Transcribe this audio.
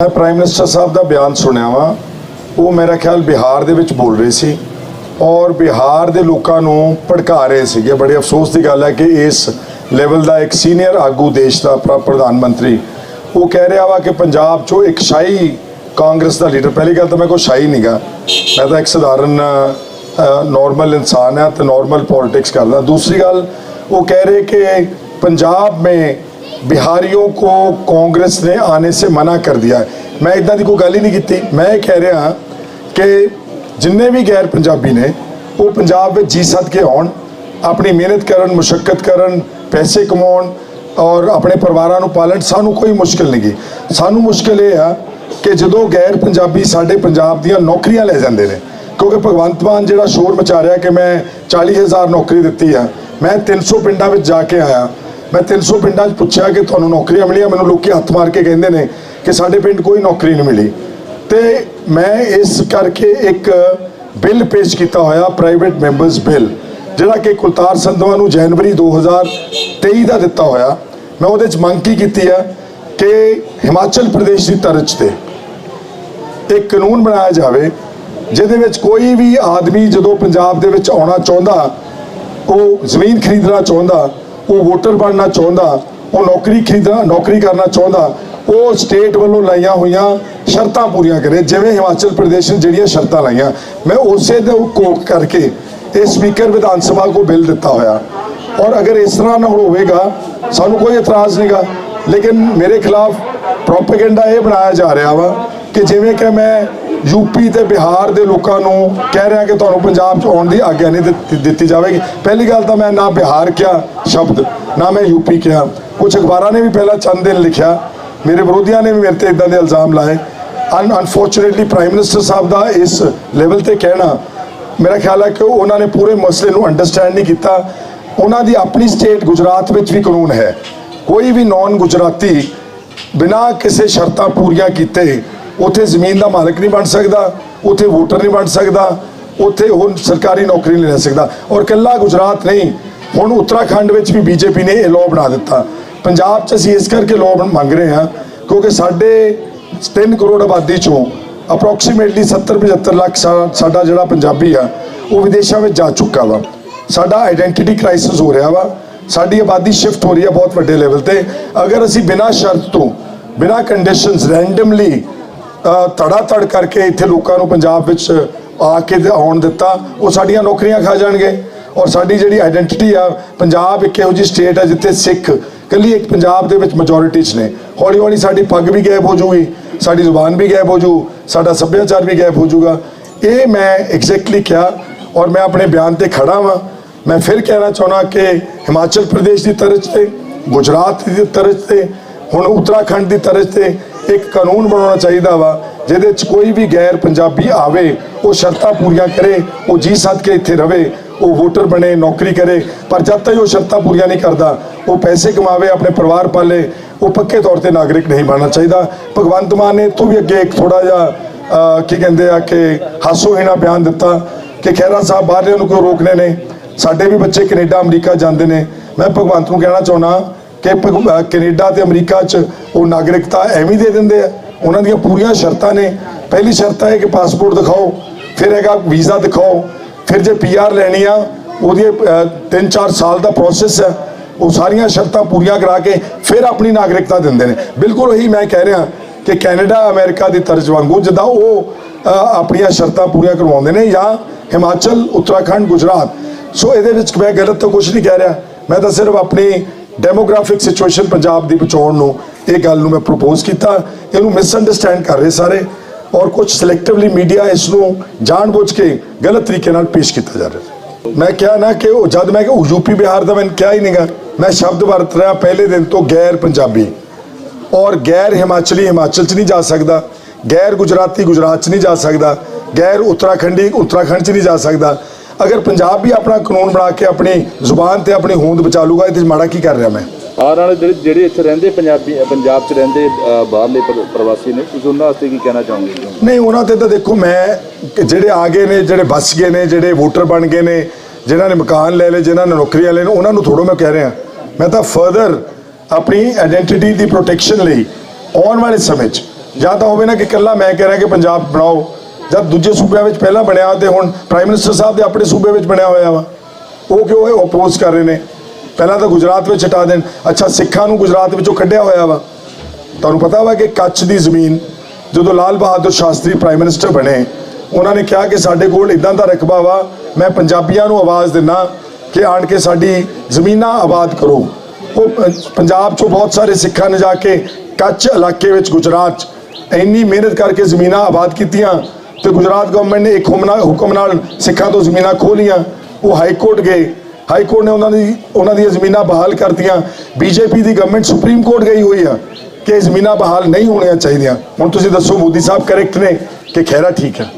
ਮੈਂ prime minister ਸਾਹਿਬ ਦਾ ਬਿਆਨ ਸੁਣਿਆ ਵਾ। ਉਹ ਮੇਰਾ ਖਿਆਲ ਬਿਹਾਰ ਦੇ ਵਿੱਚ ਬੋਲ ਰਹੇ ਸੀ ਔਰ ਬਿਹਾਰ ਦੇ ਲੋਕਾਂ ਨੂੰ ਭੜਕਾ ਰਹੇ ਸੀਗੇ। ਬੜੇ ਅਫਸੋਸ ਦੀ ਗੱਲ ਹੈ ਕਿ ਇਸ ਲੈਵਲ ਦਾ ਇੱਕ ਸੀਨੀਅਰ ਆਗੂ ਦੇਸ਼ ਦਾ ਪ੍ਰਧਾਨ ਮੰਤਰੀ, ਉਹ ਕਹਿ ਰਿਹਾ ਵਾ ਕਿ ਪੰਜਾਬ 'ਚੋਂ ਇੱਕ ਸ਼ਾਹੀ ਕਾਂਗਰਸ ਦਾ ਲੀਡਰ, ਪਹਿਲੀ ਗੱਲ ਤਾਂ ਮੈਂ ਕੋਈ ਸ਼ਾਹੀ ਨਹੀਂਗਾ ਮੈਂ ਤਾਂ ਇੱਕ ਸਧਾਰਨ ਨਾਰਮਲ ਇਨਸਾਨ ਹਾਂ ਤੇ ਨਾਰਮਲ ਪੋਲਿਟਿਕਸ ਕਰਦਾ। ਦੂਸਰੀ ਗੱਲ, ਉਹ ਕਹਿ ਰਹੇ ਕਿ ਪੰਜਾਬ ਮੇਂ ਬਿਹਾਰੀਆਂ ਕੋ ਕਾਂਗਰਸ ਨੇ ਆਨੇ ਸੇ ਮਨਾ ਕਰ ਦਿਆ ਮੈਂ ਇਦਾਂ ਦੀ ਕੋਈ ਗੱਲ ਹੀ ਨਹੀਂ ਕੀਤੀ ਮੈਂ ਇਹ ਕਹਿ ਰਿਹਾ ਕਿ ਜਿੰਨੇ ਵੀ ਗੈਰ ਪੰਜਾਬੀ ਨੇ ਉਹ ਪੰਜਾਬ ਵਿੱਚ ਜੀ ਸੱਦ ਕੇ ਆਉਣ ਆਪਣੀ ਮਿਹਨਤ ਕਰਨ ਮੁਸ਼ਕਲ ਕਰਨ ਪੈਸੇ ਕਮਾਉਣ ਔਰ ਆਪਣੇ ਪਰਿਵਾਰਾਂ ਨੂੰ ਪਾਲਣ ਸਾਨੂੰ ਕੋਈ ਮੁਸ਼ਕਲ ਨਹੀਂ ਗਈ ਸਾਨੂੰ ਮੁਸ਼ਕਲ ਇਹ ਆ ਕਿ ਜਦੋਂ ਗੈਰ ਪੰਜਾਬੀ ਸਾਡੇ ਪੰਜਾਬ ਦੀਆਂ ਨੌਕਰੀਆਂ ਲੈ ਜਾਂਦੇ ਨੇ ਕਿਉਂਕਿ ਭਗਵੰਤ ਮਾਨ ਜਿਹੜਾ ਸ਼ੋਰ ਮਚਾ ਰਿਹਾ ਕਿ ਮੈਂ 40000 ਨੌਕਰੀ ਦਿੱਤੀ ਆ ਮੈਂ 300 ਪਿੰਡਾਂ ਵਿੱਚ ਜਾ ਕੇ ਆਇਆ ਮੈਂ 300 ਪਿੰਡਾਂ 'ਚ ਪੁੱਛਿਆ ਕਿ ਤੁਹਾਨੂੰ ਨੌਕਰੀਆਂ ਮਿਲੀਆਂ, ਮੈਨੂੰ ਲੋਕੀ ਹੱਥ ਮਾਰ ਕੇ ਕਹਿੰਦੇ ਨੇ ਕਿ ਸਾਡੇ ਪਿੰਡ ਕੋਈ ਨੌਕਰੀ ਨਹੀਂ ਮਿਲੀ। ਤੇ ਮੈਂ ਇਸ ਕਰਕੇ ਇੱਕ ਬਿੱਲ ਪੇਸ਼ ਕੀਤਾ ਹੋਇਆ ਪ੍ਰਾਈਵੇਟ ਮੈਂਬਰਸ ਬਿੱਲ, ਜਿਹੜਾ ਕਿ ਕੁਲਤਾਰ ਸੰਧਵਾ ਨੂੰ ਜਨਵਰੀ 2023 ਦਾ ਦਿੱਤਾ ਹੋਇਆ। ਮੈਂ ਉਹਦੇ 'ਚ ਮੰਗ ਕੀ ਕੀਤੀ ਹੈ ਕਿ ਹਿਮਾਚਲ ਪ੍ਰਦੇਸ਼ ਦੀ ਤਰਜ਼ ਤੇ ਇੱਕ ਕਾਨੂੰਨ ਬਣਾਇਆ ਜਾਵੇ, ਜਿਹਦੇ ਵਿੱਚ ਕੋਈ ਵੀ ਆਦਮੀ ਜਦੋਂ ਪੰਜਾਬ ਦੇ ਵਿੱਚ ਆਉਣਾ ਚਾਹੁੰਦਾ, ਉਹ ਜ਼ਮੀਨ ਖਰੀਦਣਾ ਚਾਹੁੰਦਾ ਉਹ ਵੋਟਰ ਬਣਨਾ ਚਾਹੁੰਦਾ, ਉਹ ਨੌਕਰੀ ਖਰੀਦਣਾ, ਨੌਕਰੀ ਕਰਨਾ ਚਾਹੁੰਦਾ, ਉਹ ਸਟੇਟ ਵੱਲੋਂ ਲਾਈਆਂ ਹੋਈਆਂ ਸ਼ਰਤਾਂ ਪੂਰੀਆਂ ਕਰੇ, ਜਿਵੇਂ ਹਿਮਾਚਲ ਪ੍ਰਦੇਸ਼ ਨੇ ਜਿਹੜੀਆਂ ਸ਼ਰਤਾਂ ਲਾਈਆਂ। ਮੈਂ ਉਸੇ ਦੇ ਕੋਕ ਕਰਕੇ ਇਹ ਸਪੀਕਰ ਵਿਧਾਨ ਸਭਾ ਕੋ ਬਿੱਲ ਦਿੱਤਾ ਹੋਇਆ। ਔਰ ਅਗਰ ਇਸ ਤਰ੍ਹਾਂ ਨਾ ਹੋਵੇਗਾ, ਸਾਨੂੰ ਕੋਈ ਇਤਰਾਜ਼ ਨਹੀਂਗਾ। ਲੇਕਿਨ ਮੇਰੇ ਖਿਲਾਫ ਪ੍ਰੋਪੇਗੈਂਡਾ ਇਹ ਬਣਾਇਆ ਜਾ ਰਿਹਾ ਵਾ ਕਿ ਜਿਵੇਂ ਕਿ ਮੈਂ ਯੂਪੀ ਤੇ ਬਿਹਾਰ ਦੇ ਲੋਕਾਂ ਨੂੰ ਕਹਿ ਰਿਹਾ ਕਿ ਤੁਹਾਨੂੰ ਪੰਜਾਬ 'ਚ ਆਉਣ ਦੀ ਆਗਿਆ ਨਹੀਂ ਦਿੱਤੀ- ਦਿੱਤੀ ਜਾਵੇਗੀ। ਪਹਿਲੀ ਗੱਲ ਤਾਂ ਮੈਂ ਨਾ ਬਿਹਾਰ ਕਿਹਾ ਸ਼ਬਦ, ਨਾ ਮੈਂ ਯੂਪੀ ਕਿਹਾ। ਕੁਝ ਅਖਬਾਰਾਂ ਨੇ ਵੀ ਪਹਿਲਾਂ ਚੰਦ ਦਿਨ ਲਿਖਿਆ। ਮੇਰੇ ਵਿਰੋਧੀਆਂ ਨੇ ਵੀ ਮੇਰੇ ਤੇ ਇਦਾਂ ਦੇ ਇਲਜ਼ਾਮ ਲਾਏ। ਅਨ ਅਨਫੋਰਚੂਨੇਟਲੀ ਪ੍ਰਾਈਮ ਮਿਨਿਸਟਰ ਸਾਹਿਬ ਦਾ ਇਸ ਲੈਵਲ ਤੇ ਕਹਿਣਾ, ਮੇਰਾ ਖਿਆਲ ਹੈ ਕਿ ਉਹਨਾਂ ਨੇ ਪੂਰੇ ਮਸਲੇ ਨੂੰ ਅੰਡਰਸਟੈਂਡ ਨਹੀਂ ਕੀਤਾ। ਉਹਨਾਂ ਦੀ ਆਪਣੀ ਸਟੇਟ ਗੁਜਰਾਤ ਵਿੱਚ ਵੀ ਕਾਨੂੰਨ ਹੈ। ਕੋਈ ਵੀ ਨਾਨ ਗੁਜਰਾਤੀ ਬਿਨਾਂ ਕਿਸੇ ਸ਼ਰਤਾਂ ਪੂਰੀਆਂ ਕੀਤੇ ਉੱਥੇ ਜ਼ਮੀਨ ਦਾ ਮਾਲਕ ਨਹੀਂ ਬਣ ਸਕਦਾ, ਉੱਥੇ ਵੋਟਰ ਨਹੀਂ ਬਣ ਸਕਦਾ, ਉੱਥੇ ਉਹ ਸਰਕਾਰੀ ਨੌਕਰੀ ਨਹੀਂ ਲੈ ਸਕਦਾ। ਔਰ ਕੱਲਾ ਗੁਜਰਾਤ ਨਹੀਂ, ਹੁਣ ਉੱਤਰਾਖੰਡ ਵਿੱਚ ਵੀ ਬੀਜੇਪੀ ਨੇ ਇਹ ਲਾਅ ਬਣਾ ਦਿੱਤਾ। ਪੰਜਾਬ 'ਚ ਅਸੀਂ ਇਸ ਕਰਕੇ ਲਾਅ ਮੰਗ ਰਹੇ ਹਾਂ, ਕਿਉਂਕਿ ਸਾਡੇ 3 ਕਰੋੜ ਆਬਾਦੀ ਚੋਂ ਅਪਰੋਕਸੀਮੇਟਲੀ 70 75 ਲੱਖ ਸਾ- ਸਾਡਾ ਜਿਹੜਾ ਪੰਜਾਬੀ ਆ, ਉਹ ਵਿਦੇਸ਼ਾਂ ਵਿੱਚ ਜਾ ਚੁੱਕਾ ਵਾ। ਸਾਡਾ ਆਇਡੈਂਟੀਟੀ ਕ੍ਰਾਈਸਿਸ ਹੋ ਰਿਹਾ ਵਾ। ਸਾਡੀ ਆਬਾਦੀ ਸ਼ਿਫਟ ਹੋ ਰਹੀ ਆ ਬਹੁਤ ਵੱਡੇ ਲੈਵਲ ਤੇ। ਅਗਰ ਅਸੀਂ ਬਿਨਾਂ ਸ਼ਰਤ ਤੋਂ, ਬਿਨਾਂ ਕੰਡੀਸ਼ਨਸ ਰੈਂਡਮਲੀ ਤੜਾ ਤੜ ਕਰਕੇ ਇੱਥੇ ਲੋਕਾਂ ਨੂੰ ਪੰਜਾਬ ਵਿੱਚ ਆ ਕੇ ਆਉਣ ਦਿੱਤਾ। ਉਹ ਸਾਡੀਆਂ ਨੌਕਰੀਆਂ ਖਾ ਜਾਣਗੇ। ਔਰ ਸਾਡੀ ਜਿਹੜੀ ਆਇਡੈਂਟੀਟੀ ਆ, ਪੰਜਾਬ ਇੱਕ ਇਹੋ ਜਿਹੀ ਸਟੇਟ ਆ ਜਿੱਥੇ ਸਿੱਖ ਕੱਲੀ ਇੱਕ ਪੰਜਾਬ ਦੇ ਵਿੱਚ ਮੈਜੋਰਿਟੀ 'ਚ ਨੇ। ਹੌਲੀ ਹੌਲੀ ਸਾਡੀ ਪੱਗ ਵੀ ਗਾਇਬ ਹੋ ਜੂਗੀ ਸਾਡੀ ਜ਼ੁਬਾਨ ਵੀ ਗਾਇਬ ਹੋ ਜੂ ਸਾਡਾ ਸੱਭਿਆਚਾਰ ਵੀ ਗਾਇਬ ਹੋ ਜੂਗਾ ਇਹ ਮੈਂ ਐਗਜ਼ੈਕਟਲੀ ਕਿਹਾ ਔਰ ਮੈਂ ਆਪਣੇ ਬਿਆਨ ਤੇ ਖੜਾ ਵਾਂ। ਮੈਂ ਫਿਰ ਕਹਿਣਾ ਚਾਹੁੰਦਾ ਕਿ ਹਿਮਾਚਲ ਪ੍ਰਦੇਸ਼ ਦੀ ਤਰਜ਼ ਤੇ, ਗੁਜਰਾਤ ਦੀ ਤਰਜ਼ ਤੇ, ਹੁਣ ਉੱਤਰਾਖੰਡ ਦੀ ਤਰਜ਼ ਤੇ ਇੱਕ ਕਾਨੂੰਨ ਬਣਾਉਣਾ ਚਾਹੀਦਾ ਵਾ, ਜਿਹਦੇ 'ਚ ਕੋਈ ਵੀ ਗੈਰ ਪੰਜਾਬੀ ਆਵੇ, ਉਹ ਸ਼ਰਤਾਂ ਪੂਰੀਆਂ ਕਰੇ, ਉਹ ਜੀ ਸੱਦ ਕੇ ਇੱਥੇ ਰਵੇ, ਉਹ ਵੋਟਰ ਬਣੇ, ਨੌਕਰੀ ਕਰੇ, ਪਰ ਜਦ ਤੱਕ ਉਹ ਸ਼ਰਤਾਂ ਪੂਰੀਆਂ ਨਹੀਂ ਕਰਦਾ, ਉਹ ਪੈਸੇ ਕਮਾਵੇ, ਆਪਣੇ ਪਰਿਵਾਰ ਪਾਲੇ, ਉਹ ਪੱਕੇ ਤੌਰ ਤੇ ਨਾਗਰਿਕ ਨਹੀਂ ਬਣਨਾ ਚਾਹੀਦਾ। ਭਗਵੰਤ ਮਾਨ ਨੇ ਤੋਂ ਵੀ ਅੱਗੇ ਇੱਕ ਥੋੜਾ ਜਿਹਾ ਕੀ ਕਹਿੰਦੇ ਆ ਕਿ ਹਾਸੋਹੀਣਾ ਬਿਆਨ ਦਿੱਤਾ ਕਿ ਖਹਿਰਾ ਸਾਹਿਬ ਬਾਹਰਲਿਆਂ ਨੂੰ ਕਿਉਂ ਰੋਕਨੇ ਨੇ? ਸਾਡੇ ਵੀ ਬੱਚੇ ਕੈਨੇਡਾ, ਅਮਰੀਕਾ ਜਾਂਦੇ ਨੇ। ਮੈਂ ਭਗਵੰਤ ਨੂੰ ਕਹਿਣਾ ਚਾਹੁੰਦਾ ਕਿ ਭਗ- ਕੈਨੇਡਾ ਤੇ ਅਮਰੀਕਾ 'ਚ ਉਹ ਨਾਗਰਿਕਤਾ ਐਵੇਂ ਦੇ ਦਿੰਦੇ ਆ। ਉਹਨਾਂ ਦੀਆਂ ਪੂਰੀਆਂ ਸ਼ਰਤਾਂ ਨੇ। ਪਹਿਲੀ ਸ਼ਰਤ ਹੈ ਕਿ ਪਾਸਪੋਰਟ ਦਿਖਾਓ, ਫਿਰ ਹੈਗਾ ਵੀਜ਼ਾ ਦਿਖਾਓ, ਫਿਰ ਜੇ ਪੀਆਰ ਲੈਣੀ ਆ, ਉਹਦੀ 3-4 ਸਾਲ ਦਾ ਪ੍ਰੋਸੈਸ ਹੈ। ਉਹ ਸਾਰੀਆਂ ਸ਼ਰਤਾਂ ਪੂਰੀਆਂ ਕਰਾ ਕੇ ਫਿਰ ਆਪਣੀ ਨਾਗਰਿਕਤਾ ਦਿੰਦੇ ਨੇ। ਬਿਲਕੁਲ ਉਹੀ ਮੈਂ ਕਹਿ ਰਿਹਾ ਕਿ ਕੈਨੇਡਾ, ਅਮਰੀਕਾ ਦੀ ਤਰਜ਼ ਵਾਂਗੂ ਜਿੱਦਾਂ ਉਹ ਆਪਣੀਆਂ ਸ਼ਰਤਾਂ ਪੂਰੀਆਂ ਕਰਵਾਉਂਦੇ ਨੇ ਜਾਂ ਹਿਮਾਚਲ, ਉੱਤਰਾਖੰਡ, ਗੁਜਰਾਤ। ਸੋ ਇਹਦੇ ਵਿੱਚ ਮੈਂ ਗਲਤ ਤਾਂ ਕੁਝ ਨਹੀਂ ਕਹਿ ਰਿਹਾ। ਮੈਂ ਤਾਂ ਸਿਰਫ ਆਪਣੀ ਡੈਮੋਗ੍ਰਾਫਿਕ ਸਿਚੁਏਸ਼ਨ ਪੰਜਾਬ ਦੀ ਬਚਾਉਣ ਨੂੰ ਇਹ ਗੱਲ ਨੂੰ ਮੈਂ ਪ੍ਰਪੋਜ਼ ਕੀਤਾ। ਇਹਨੂੰ ਮਿਸਅੰਡਰਸਟੈਂਡ ਕਰ ਰਹੇ ਸਾਰੇ ਔਰ ਕੁਝ ਸਿਲੈਕਟਿਵਲੀ ਮੀਡੀਆ ਇਸ ਨੂੰ ਜਾਣਬੁੱਝ ਕੇ ਗਲਤ ਤਰੀਕੇ ਨਾਲ ਪੇਸ਼ ਕੀਤਾ ਜਾ ਰਿਹਾ। ਮੈਂ ਕਿਹਾ ਨਾ ਕਿ ਉਹ ਜਦ ਮੈਂ ਕਿ ਯੂਪੀ ਬਿਹਾਰ ਦਾ ਮੈਂ ਕਿਹਾ ਹੀ ਨਹੀਂਗਾ ਮੈਂ ਸ਼ਬਦ ਵਰਤ ਰਿਹਾ ਪਹਿਲੇ ਦਿਨ ਤੋਂ ਗੈਰ ਪੰਜਾਬੀ। ਔਰ ਗੈਰ ਹਿਮਾਚਲੀ, ਹਿਮਾਚਲ ਚ ਨਹੀਂ ਜਾ ਸਕਦਾ। ਗੈਰ ਗੁਜਰਾਤੀ, ਗੁਜਰਾਤ ਚ ਨਹੀਂ ਜਾ ਸਕਦਾ। ਗੈਰ ਉੱਤਰਾਖੰਡੀ, ਉੱਤਰਾਖੰਡ ਚ ਨਹੀਂ ਜਾ ਸਕਦਾ। ਅਗਰ ਪੰਜਾਬ ਵੀ ਆਪਣਾ ਕਾਨੂੰਨ ਬਣਾ ਕੇ ਆਪਣੀ ਜ਼ੁਬਾਨ ਤੇ ਆਪਣੀ ਹੋਂਦ ਬਚਾ ਲੂਗਾ ਇਹਦੇ 'ਚ ਮਾੜਾ ਕੀ ਕਰ ਰਿਹਾ ਮੈਂ? ਆਉਣ ਵਾਲੇ ਜਿਹੜੇ ਜਿਹੜੇ ਇੱਥੇ ਰਹਿੰਦੇ ਪੰਜਾਬੀ ਪੰਜਾਬ 'ਚ ਰਹਿੰਦੇ ਅ, ਬਾਹਰਲੇ ਪ੍ਰ- ਪ੍ਰਵਾਸੀ ਨੇ ਤੁਸੀਂ ਉਹਨਾਂ ਵਾਸਤੇ ਕੀ ਕਹਿਣਾ ਚਾਹੋਗੇ ਜੀ? ਨਹੀਂ ਉਹਨਾਂ ਤੇ ਤਾਂ ਦੇਖੋ ਮੈਂ ਕਿ ਜਿਹੜੇ ਆ ਗਏ ਨੇ ਜਿਹੜੇ ਬਸ ਗਏ ਨੇ ਜਿਹੜੇ ਵੋਟਰ ਬਣ ਗਏ ਨੇ ਜਿਨ੍ਹਾਂ ਨੇ ਮਕਾਨ ਲੈ ਲਏ ਜਿਨ੍ਹਾਂ ਨੇ ਨੌਕਰੀਆਂ ਲੈ ਲਏ ਉਹਨਾਂ ਨੂੰ ਥੋੜੋ ਮੈਂ ਕਹਿ ਰਿਹਾ। ਮੈਂ ਤਾਂ ਫਰਦਰ ਆਪਣੀ ਆਇਡੈਂਟੀਟੀ ਦੀ ਪ੍ਰੋਟੈਕਸ਼ਨ ਲਈ ਆਉਣ ਵਾਲੇ ਸਮੇਂ 'ਚ ਜਾਂ ਤਾਂ ਹੋਵੇ ਨਾ ਕਿ ਇਕੱਲਾ ਮੈਂ ਕਹਿ ਰਿਹਾ ਕਿ ਪੰਜਾਬ ਬਣਾਓ। ਜਦ ਦੂਜੇ ਸੂਬਿਆਂ ਵਿੱਚ ਪਹਿਲਾਂ ਬਣਿਆ ਤੇ ਹੁਣ ਪ੍ਰਾਈਮ ਮਿਨਿਸਟਰ ਸਾਹਿਬ ਦੇ ਆਪਣੇ ਸੂਬੇ ਵਿੱਚ ਬਣਿਆ ਹੋਇਆ ਵਾ, ਉਹ ਕਿਉਂ ਇਹ ਓਪੋਜ਼ ਕਰ ਰਹੇ ਨੇ? ਪਹਿਲਾਂ ਤਾਂ ਗੁਜਰਾਤ ਵਿੱਚ ਹਟਾ ਦੇਣ। ਅੱਛਾ, ਸਿੱਖਾਂ ਨੂੰ ਗੁਜਰਾਤ ਵਿੱਚੋਂ ਕੱਢਿਆ ਹੋਇਆ ਵਾ। ਤੁਹਾਨੂੰ ਪਤਾ ਵਾ ਕਿ ਕੱਚ ਦੀ ਜ਼ਮੀਨ, ਜਦੋਂ ਲਾਲ ਬਹਾਦਰ ਸ਼ਾਸਤਰੀ ਪ੍ਰਾਈਮ ਮਿਨਿਸਟਰ ਬਣੇ, ਉਹਨਾਂ ਨੇ ਕਿਹਾ ਕਿ ਸਾਡੇ ਕੋਲ ਇਦਾਂ ਦਾ ਰਕਬਾ ਵਾ, ਮੈਂ ਪੰਜਾਬੀਆਂ ਨੂੰ ਆਵਾਜ਼ ਦਿੰਨਾ ਕਿ ਆਣ ਕੇ ਸਾਡੀ ਜ਼ਮੀਨਾਂ ਆਬਾਦ ਕਰੋ। ਉਹ ਪੰਜਾਬ 'ਚੋਂ ਬਹੁਤ ਸਾਰੇ ਸਿੱਖਾਂ ਨੇ ਜਾ ਕੇ ਕੱਚ ਇਲਾਕੇ ਵਿੱਚ ਗੁਜਰਾਤ 'ਚ ਇੰਨੀ ਮਿਹਨਤ ਕਰਕੇ ਜ਼ਮੀਨਾਂ ਆਬਾਦ ਕੀਤੀਆਂ ਤੇ ਗੁਜਰਾਤ ਗਵਰਨਮੈਂਟ ਨੇ ਇੱਕ ਹੁਕਮ ਨਾਲ ਹੁਕਮ ਨਾਲ ਸਿੱਖਾਂ ਤੋਂ ਜ਼ਮੀਨਾਂ ਖੋਹ ਲਈਆਂ ਉਹ ਹਾਈ ਕੋਰਟ ਗਏ। ਹਾਈ ਕੋਰਟ ਨੇ ਉਹਨਾਂ ਦੀ ਉਹਨਾਂ ਦੀਆਂ ਜ਼ਮੀਨਾਂ ਬਹਾਲ ਕਰਤੀਆਂ। ਬੀਜੇਪੀ ਦੀ ਗਵਰਨਮੈਂਟ ਸੁਪਰੀਮ ਕੋਰਟ ਗਈ ਹੋਈ ਆ ਕਿ ਜ਼ਮੀਨਾਂ ਬਹਾਲ ਨਹੀਂ ਹੋਣੀਆਂ ਚਾਹੀਦੀਆਂ। ਹੁਣ ਤੁਸੀਂ ਦੱਸੋ ਮੋਦੀ ਸਾਹਿਬ ਕਰੈਕਟ ਨੇ ਕਿ ਖਹਿਰਾ ਠੀਕ ਹੈ?